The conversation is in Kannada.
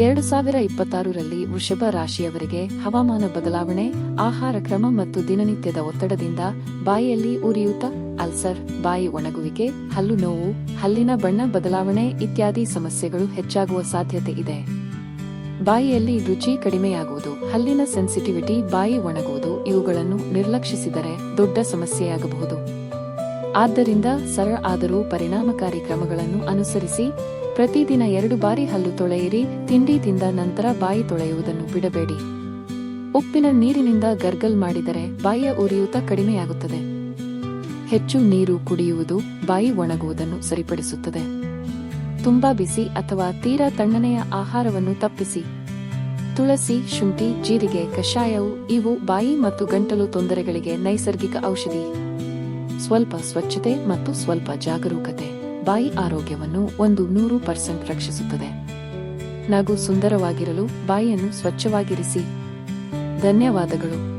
ಎರಡು ಸಾವಿರ ಇಪ್ಪತ್ತಾರರಲ್ಲಿ ವೃಷಭ ರಾಶಿಯವರಿಗೆ ಹವಾಮಾನ ಬದಲಾವಣೆ, ಆಹಾರ ಕ್ರಮ ಮತ್ತು ದಿನನಿತ್ಯದ ಒತ್ತಡದಿಂದ ಬಾಯಿಯಲ್ಲಿ ಉರಿಯೂತ, ಅಲ್ಸರ್, ಬಾಯಿ ಒಣಗುವಿಕೆ, ಹಲ್ಲು ನೋವು, ಹಲ್ಲಿನ ಬಣ್ಣ ಬದಲಾವಣೆ ಇತ್ಯಾದಿ ಸಮಸ್ಯೆಗಳು ಹೆಚ್ಚಾಗುವ ಸಾಧ್ಯತೆ ಇದೆ. ಬಾಯಿಯಲ್ಲಿ ರುಚಿ ಕಡಿಮೆಯಾಗುವುದು, ಹಲ್ಲಿನ ಸೆನ್ಸಿಟಿವಿಟಿ ಬಾಯಿ ಒಣಗುವುದು ಇವುಗಳನ್ನು ನಿರ್ಲಕ್ಷಿಸಿದರೆ ದೊಡ್ಡ ಸಮಸ್ಯೆಯಾಗಬಹುದು. ಆದ್ದರಿಂದ ಸರಳ ಆದರೂ ಪರಿಣಾಮಕಾರಿ ಕ್ರಮಗಳನ್ನು ಅನುಸರಿಸಿ ಪ್ರತಿದಿನ ಎರಡು ಬಾರಿ ಹಲ್ಲು ತೊಳೆಯಿರಿ, ತಿಂಡಿ ತಿಂದ ನಂತರ ಬಾಯಿ ತೊಳೆಯುವುದನ್ನು ಬಿಡಬೇಡಿ. ಉಪ್ಪಿನ ನೀರಿನಿಂದ ಗರ್ಗಲ್ ಮಾಡಿದರೆ ಬಾಯಿಯ ಉರಿಯೂತ ಕಡಿಮೆಯಾಗುತ್ತದೆ. ಹೆಚ್ಚು ನೀರು ಕುಡಿಯುವುದು ಬಾಯಿ ಒಣಗುವುದನ್ನು ಸರಿಪಡಿಸುತ್ತದೆ. ತುಂಬಾ ಬಿಸಿ ಅಥವಾ ತೀರಾ ತಣ್ಣನೆಯ ಆಹಾರವನ್ನು ತಪ್ಪಿಸಿ. ತುಳಸಿ, ಶುಂಠಿ, ಜೀರಿಗೆ, ಕಷಾಯವು ಇವು ಬಾಯಿ ಮತ್ತು ಗಂಟಲು ತೊಂದರೆಗಳಿಗೆ ನೈಸರ್ಗಿಕ ಔಷಧಿ. ಸ್ವಲ್ಪ ಸ್ವಚ್ಛತೆ ಮತ್ತು ಸ್ವಲ್ಪ ಜಾಗರೂಕತೆ. ಬಾಯಿ ಆರೋಗ್ಯವನ್ನು ಒಂದು ನೂರು ಪರ್ಸೆಂಟ್ ರಕ್ಷಿಸುತ್ತದೆ. ನಗು ಸುಂದರವಾಗಿರಲು ಬಾಯಿಯನ್ನು ಸ್ವಚ್ಛವಾಗಿರಿಸಿ. ಧನ್ಯವಾದಗಳು.